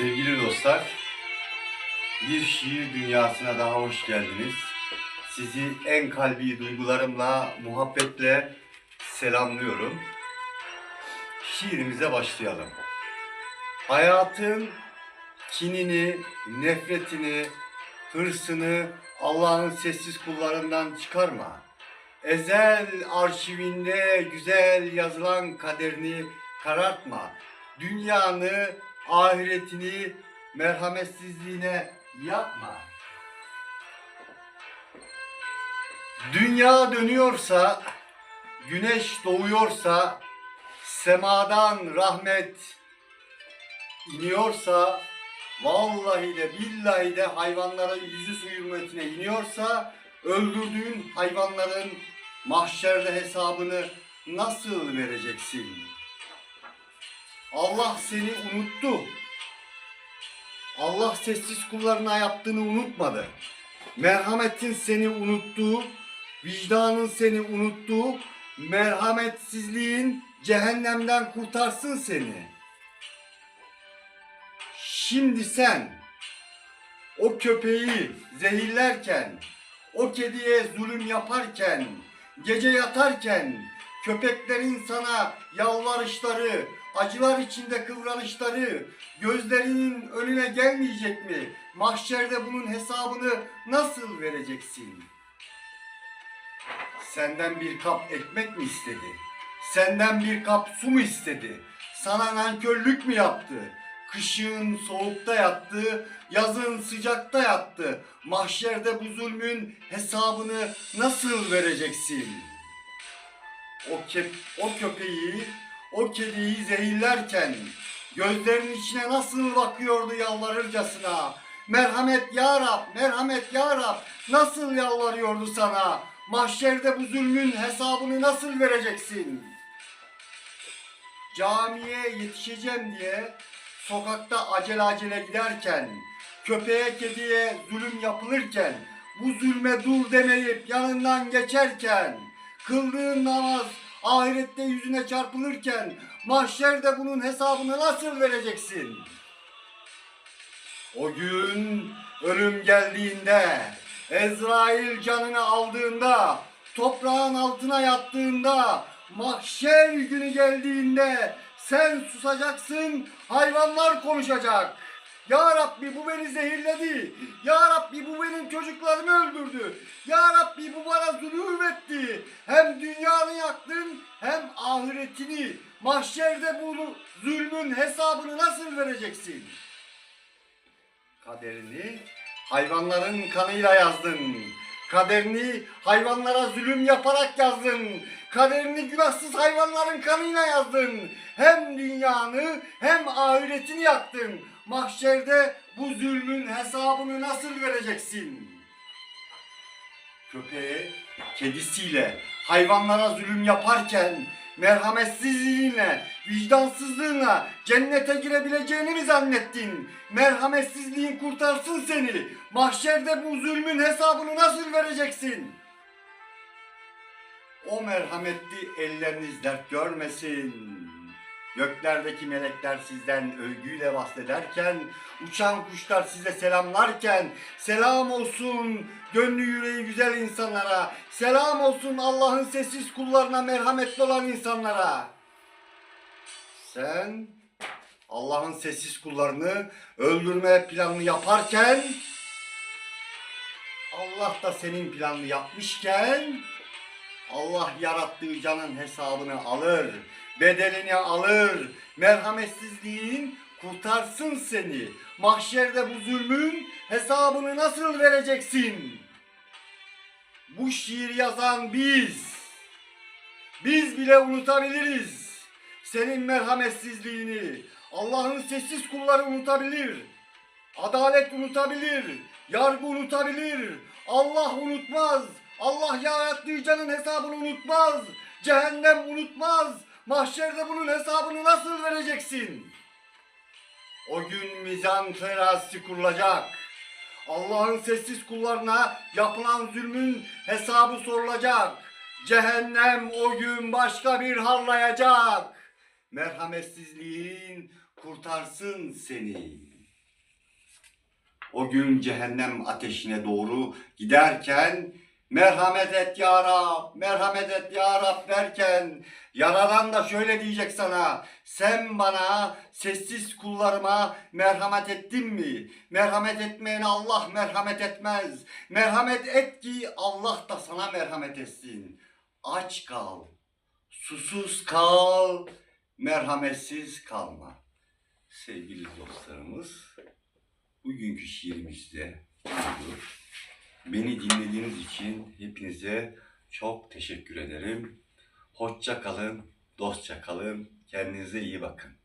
Sevgili dostlar, bir şiir dünyasına daha hoş geldiniz. Sizi en kalbi duygularımla, muhabbetle selamlıyorum. Şiirimize başlayalım. Hayatın kinini, nefretini, hırsını Allah'ın sessiz kullarından çıkarma. Ezel arşivinde güzel yazılan kaderini karartma. Dünyanı, ahiretini merhametsizliğine yapma. Dünya dönüyorsa, güneş doğuyorsa, semadan rahmet iniyorsa, vallahi de billahi de hayvanların yüzü su hürmetine iniyorsa, öldürdüğün hayvanların mahşerde hesabını nasıl vereceksin? Allah seni unuttu. Allah sessiz kullarına yaptığını unutmadı. Merhametin seni unuttu. Vicdanın seni unuttu. Merhametsizliğin cehennemden kurtarsın seni. Şimdi sen o köpeği zehirlerken, o kediye zulüm yaparken, gece yatarken köpeklerin sana yalvarışları, acılar içinde kıvranışları gözlerinin önüne gelmeyecek mi? Mahşerde bunun hesabını nasıl vereceksin? Senden bir kap ekmek mi istedi? Senden bir kap su mu istedi? Sana nankörlük mü yaptı? Kışın soğukta yattı, yazın sıcakta yattı. Mahşerde bu zulmün hesabını nasıl vereceksin? O, kep, o köpeği, o kediyi zehirlerken gözlerinin içine nasıl bakıyordu yalvarırcasına. Merhamet ya Rab, merhamet ya Rab nasıl yalvarıyordu sana. Mahşerde bu zulmün hesabını nasıl vereceksin? Camiye yetişeceğim diye sokakta acele acele giderken, köpeğe kediye zulüm yapılırken, bu zulme dur demeyip yanından geçerken, kıldığın namaz ahirette yüzüne çarpılırken, mahşerde bunun hesabını nasıl vereceksin? O gün ölüm geldiğinde, Ezrail canını aldığında, toprağın altına yattığında, mahşer günü geldiğinde sen susacaksın, hayvanlar konuşacak. Ya Rabbi bu beni zehirledi. Ya Rabbi bu benim çocuklarımı öldürdü. Ya Rabbi bu bana zulüm etti. Hem dünyanı yaktın ahiretini. Mahşerde bunu zulmün hesabını nasıl vereceksin? Kaderini hayvanların kanıyla yazdın. Kaderini hayvanlara zulüm yaparak yazdın. Kaderini günahsız hayvanların kanıyla yazdın. Hem dünyanı hem ahiretini yaktın. Mahşerde bu zulmün hesabını nasıl vereceksin? Köpeğe, kedisiyle hayvanlara zulüm yaparken merhametsizliğinle, vicdansızlığına cennete girebileceğini mi zannettin? Merhametsizliğin kurtarsın seni. Mahşerde bu zulmün hesabını nasıl vereceksin? O merhametli elleriniz dert görmesin. Göklerdeki melekler sizden övgüyle bahsederken, uçan kuşlar size selamlarken, selam olsun gönlü yüreği güzel insanlara, selam olsun Allah'ın sessiz kullarına merhametli olan insanlara. Sen Allah'ın sessiz kullarını öldürme planını yaparken, Allah da senin planını yapmışken, Allah yarattığı canın hesabını alır, bedelini alır, merhametsizliğin kurtarsın seni. Mahşerde bu zulmün hesabını nasıl vereceksin? Bu şiir yazan biz. Biz bile unutabiliriz. Senin merhametsizliğini. Allah'ın sessiz kulları unutabilir. Adalet unutabilir. Yargı unutabilir. Allah unutmaz. Allah yarattığı hesabını unutmaz. Cehennem unutmaz. Mahşerde bunun hesabını nasıl vereceksin? O gün mizan terazisi kurulacak. Allah'ın sessiz kullarına yapılan zulmün hesabı sorulacak. Cehennem o gün başka bir harlayacak. Merhametsizliğin kurtarsın seni. O gün cehennem ateşine doğru giderken merhamet et ya Rab, merhamet et ya Rab derken Yaradan da şöyle diyecek sana. Sen bana sessiz kullarıma merhamet ettin mi? Merhamet etmeyene Allah merhamet etmez. Merhamet et ki Allah da sana merhamet etsin. Aç kal, susuz kal, merhametsiz kalma. Sevgili dostlarımız, bugünkü şiirimizde budur. Beni dinlediğiniz için hepinize çok teşekkür ederim. Hoşça kalın, dostça kalın, kendinize iyi bakın.